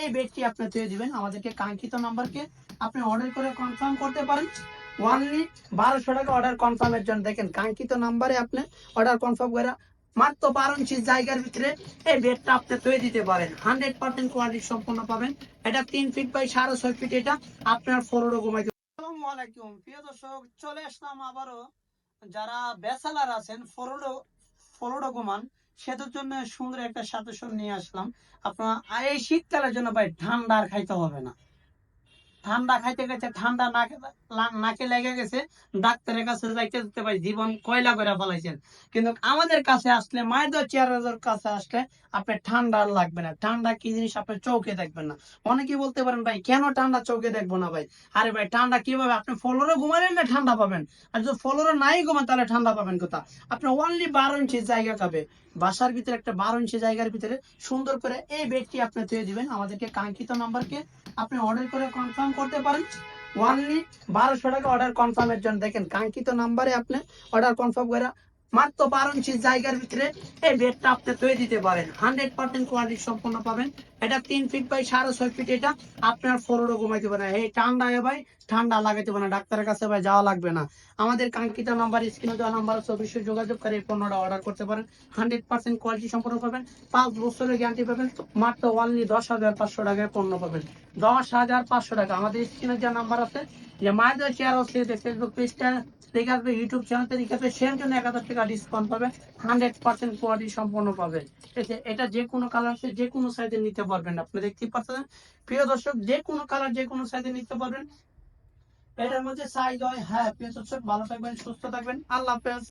এই বেডটি আপনি তৈরি দিবেন। আমাদেরকে কাঙ্ক্ষিত নাম্বারকে আপনি অর্ডার করে কনফার্ম করতে পারেন। ওয়ানলি বারোশো টাকা অর্ডার কনফার্মের জন্য। দেখেন, কাঙ্ক্ষিত নাম্বারে আপনি অর্ডার কনফার্ম করে মাত্র বারো ইঞ্চি জায়গার ভিতরে এই বেডটা আপনি তৈরি দিতে পারেন। হান্ড্রেড পার্সেন্ট কোয়ালিটি সম্পূর্ণ পাবেন। এটা তিন ফিট বাই সাড়ে ছয় ফিট এটা আপনার ফ্লোরও ঘুমাইতে আসসালামু প্রিয় দর্শক, চলে আসলাম আবারও। যারা ব্যাচেলার আছেন ফ্লোরো ফ্লোরো ঘুমান। সেটার জন্য সুন্দর একটা সাজেশন নিয়ে আসলাম। আপনার এই শীতকালের জন্য ভাই ঠান্ডা আর খাইতে হবে না। ঠান্ডা খাইতে খাইতে ঠান্ডা নাকে লেগে গেছে, ডাক্তারের কাছে যাইতে যেতে ভাই জীবন কয়লা করে ফেলাইছেন। কিন্তু আমাদের কাছে আসলে মায়ের চেয়ারের কাছে আসলে আপনার ঠান্ডা লাগবে না। ঠান্ডা কি জিনিস আপনি চৌকে দেখবেন না। অনেকেই বলতে পারেন, ভাই, কেন ঠান্ডা চৌকে দেখব না ভাই? আরে ভাই, ঠান্ডা কীভাবে? আপনি ফলোরে ঘুমালেন না ঠান্ডা পাবেন? আর যদি ফলোরে নাই ঘুমান, তাহলে ঠান্ডা পাবেন কোথা? আপনি অনলি বারো ইঞ্চি জায়গা পাবে বাসার ভিতরে একটা বারো ইঞ্চি জায়গার ভিতরে সুন্দর করে এই বেডটি আপনি তৈরি দিবেন। আমাদেরকে কাঙ্ক্ষিত নাম্বারকে আপনি অর্ডার করে কনফার্ম করতে পারেন। ওয়ানলি বারোশো টাকা অর্ডার কনফার্মের জন্য। দেখেন, কাঙ্ক্ষিত নাম্বারে আপনি অর্ডার কনফার্ম করে মাত্র বারো ইঞ্চি জায়গার ভিতরে এই বেডটা আপনি তৈরি দিতে পারেন। হান্ড্রেড পার্সেন্ট কোয়ালিটি সম্পূর্ণ পাবেন। এটা তিন ফিট বাই সাড়ে ছয় ফিট এটা আপনার ফ্লোরও ঘুমাইতে পারে। এই ঠান্ডায় ভাই, ঠান্ডা লাগাইতে পারে ডাক্তারের কাছে ভাই যাওয়া লাগবে না। আমাদের কাঙ্ক্ষিত নাম্বার স্ক্রিনে দেওয়া নাম্বার আছে, অবশ্যই যোগাযোগ করে এই পণ্যটা অর্ডার করতে পারেন। হান্ড্রেড পার্সেন্ট কোয়ালিটি সম্পন্ন পাবেন। পাঁচ বছরের গ্যারান্টি পাবেন। মাত্র অনলি দশ হাজার পাঁচশো টাকায় পণ্য পাবেন। দশ হাজার পাঁচশো টাকা। আমাদের স্ক্রিনে যে নাম্বার আছে। যে চেয়ার চেয়ার আছে ফেসবুক পেজটা দেখে আসবে ইউটিউব চ্যানেলটা দেখে আসবে সের জন্য এক হাজার টাকা ডিসকাউন্ট পাবে হান্ড্রেড পার্সেন্ট কোয়ালিটি সম্পন্ন পাবে? এটা যে কোনো কালার যে কোনো সাইজে নিতে পারবেন, আপনি দেখতেই পাচ্ছেন। প্রিয় দর্শক, যে কোনো কালার যে কোনো সাইজে নিতে পারবেন। এটার মধ্যে সাইজ হয়। হ্যাঁ প্রিয় দর্শক, ভালো থাকবেন, সুস্থ থাকবেন। আল্লাহ হাফেজ।